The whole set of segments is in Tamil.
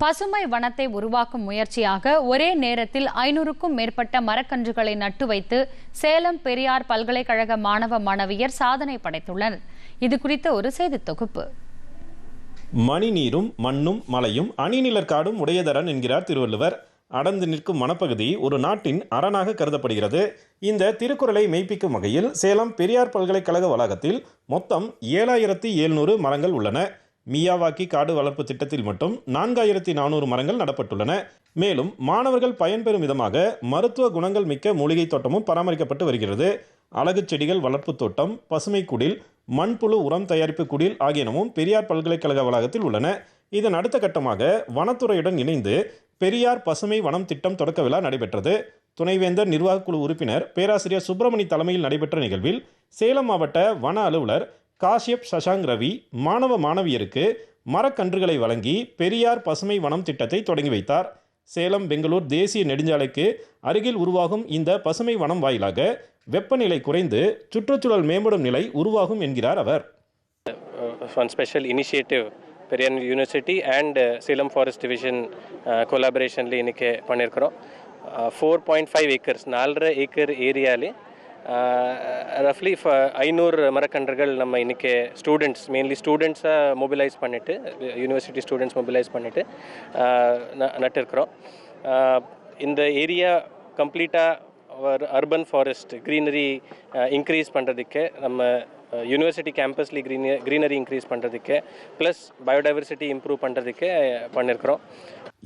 பசுமை வனத்தை உருவாக்கும் முயற்சியாக ஒரே நேரத்தில் ஐநூறுக்கும் மேற்பட்ட மரக்கன்றுகளை நட்டு வைத்து சேலம் பெரியார் பல்கலைக்கழக மாணவ மாணவியர் சாதனை படைத்துள்ளனர். இது குறித்த ஒரு செய்தி தொகுப்பு. மணிநீரும் மண்ணும் மலையும் அணிநிலர் காடும் உடையதரன் என்கிறார் திருவள்ளுவர். அடர்ந்து நிற்கும் வனப்பகுதி ஒரு நாட்டின் அரணாக கருதப்படுகிறது. இந்த திருக்குறளை மெய்ப்பிக்கும் வகையில் சேலம் பெரியார் பல்கலைக்கழக வளாகத்தில் மொத்தம் ஏழாயிரத்தி எழுநூறு மரங்கள் உள்ளன. மியாவாக்கி காடு வளர்ப்பு திட்டத்தில் மட்டும் நான்காயிரத்தி நானூறு மரங்கள் நடப்பட்டுள்ளன. மேலும் மாணவர்கள் பயன்பெறும் விதமாக மருத்துவ குணங்கள் மிக்க மூலிகை தோட்டமும் பராமரிக்கப்பட்டு வருகிறது. அழகு செடிகள் வளர்ப்பு தோட்டம் பசுமை குடில் மண்புழு உரம் தயாரிப்பு குடில் ஆகியனவும் பெரியார் பல்கலைக்கழக வளாகத்தில் உள்ளன. இதன் அடுத்த கட்டமாக வனத்துறையுடன் இணைந்து பெரியார் பசுமை வனம் திட்டம் தொடக்க விழா நடைபெற்றது. துணைவேந்தர் நிர்வாகக்குழு உறுப்பினர் பேராசிரியர் சுப்பிரமணி தலைமையில் நடைபெற்ற நிகழ்வில் சேலம் மாவட்ட வன அலுவலர் காஷ்யப் சசாங் ரவி மாணவ மாணவியருக்கு மரக்கன்றுகளை வழங்கி பெரியார் பசுமை வனம் திட்டத்தை தொடங்கி வைத்தார். சேலம் பெங்களூர் தேசிய நெடுஞ்சாலைக்கு அருகில் உருவாகும் இந்த பசுமை வனம் வாயிலாக வெப்பநிலை குறைந்து சுற்றுச்சூழல் மேம்படும் நிலை உருவாகும் என்கிறார் அவர். One special initiative Periyar university and Salem forest division கொலாபரேஷனில் இன்றைக்கி பண்ணியிருக்கிறோம். ஃபோர் பாயிண்ட் ஃபைவ் ஏக்கர்ஸ் நாலரை ஏக்கர் ஏரியாலே ரஃப்லி ஐநூறு மரக்கன்றுகள் நம்ம இன்றைக்கி ஸ்டூடெண்ட்ஸ் மெயின்லி ஸ்டூடெண்ட்ஸை மொபிலைஸ் பண்ணிவிட்டு யூனிவர்சிட்டி ஸ்டூடெண்ட்ஸ் மொபிலைஸ் பண்ணிவிட்டு நட்டிருக்கிறோம். இந்த ஏரியா கம்ப்ளீட்டாக அர்பன் ஃபாரஸ்ட் க்ரீனரி இன்க்ரீஸ் பண்ணுறதுக்கு நம்ம யூனிவர்சிட்டி கேம்பஸ்லி க்ரீன க்ரீனரி இன்க்ரீஸ் பண்ணுறதுக்கு ப்ளஸ் பயோடைவர்சிட்டி இம்ப்ரூவ் பண்ணுறதுக்கு பண்ணியிருக்கிறோம்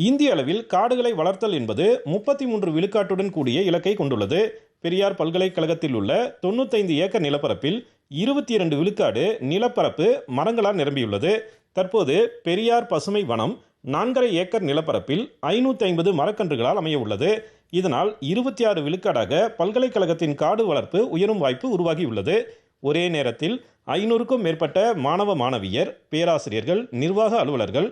இந்திய அளவில் காடுகளை வளர்த்தல் என்பது முப்பத்தி மூன்று விழுக்காட்டுடன் கூடிய இலக்கை கொண்டுள்ளது. பெரியார் பல்கலைக்கழகத்தில் உள்ள தொண்ணூத்தைந்து ஏக்கர் நிலப்பரப்பில் இருபத்தி இரண்டு விழுக்காடு நிலப்பரப்பு மரங்களால் நிரம்பியுள்ளது. தற்போது பெரியார் பசுமை வனம் நான்கரை ஏக்கர் நிலப்பரப்பில் ஐநூற்றி ஐம்பது மரக்கன்றுகளால் அமைய உள்ளது இதனால் இருபத்தி ஆறு விழுக்காடாக பல்கலைக்கழகத்தின் காடு வளர்ப்பு உயரும் வாய்ப்பு உருவாகியுள்ளது. ஒரே நேரத்தில் ஐநூறுக்கும் மேற்பட்ட மாணவ மாணவியர் பேராசிரியர்கள் நிர்வாக அலுவலர்கள்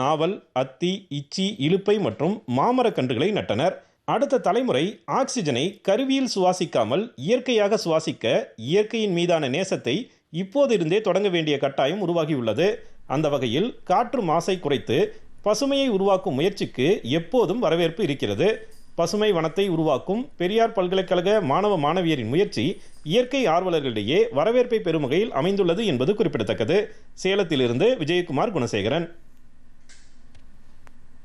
நாவல் அத்தி இச்சி இலுப்பை மற்றும் மாமரக்கன்றுகளை நட்டனர். அடுத்த தலைமுறை ஆக்சிஜனை கருவியில் சுவாசிக்காமல் இயற்கையாக சுவாசிக்க இயற்கையின் மீதான நேசத்தை இப்போதிருந்தே தொடங்க வேண்டிய கட்டாயம் உருவாகியுள்ளது. அந்த வகையில் காற்று மாசை குறைத்து பசுமையை உருவாக்கும் முயற்சிக்கு எப்போதும் வரவேற்பு இருக்கிறது. பசுமை வனத்தை உருவாக்கும் பெரியார் பல்கலைக்கழக மாணவ மாணவியரின் முயற்சி இயற்கை ஆர்வலர்களிடையே வரவேற்பை பெறும் வகையில் அமைந்துள்ளது என்பது குறிப்பிடத்தக்கது. சேலத்திலிருந்து விஜயகுமார் குணசேகரன்.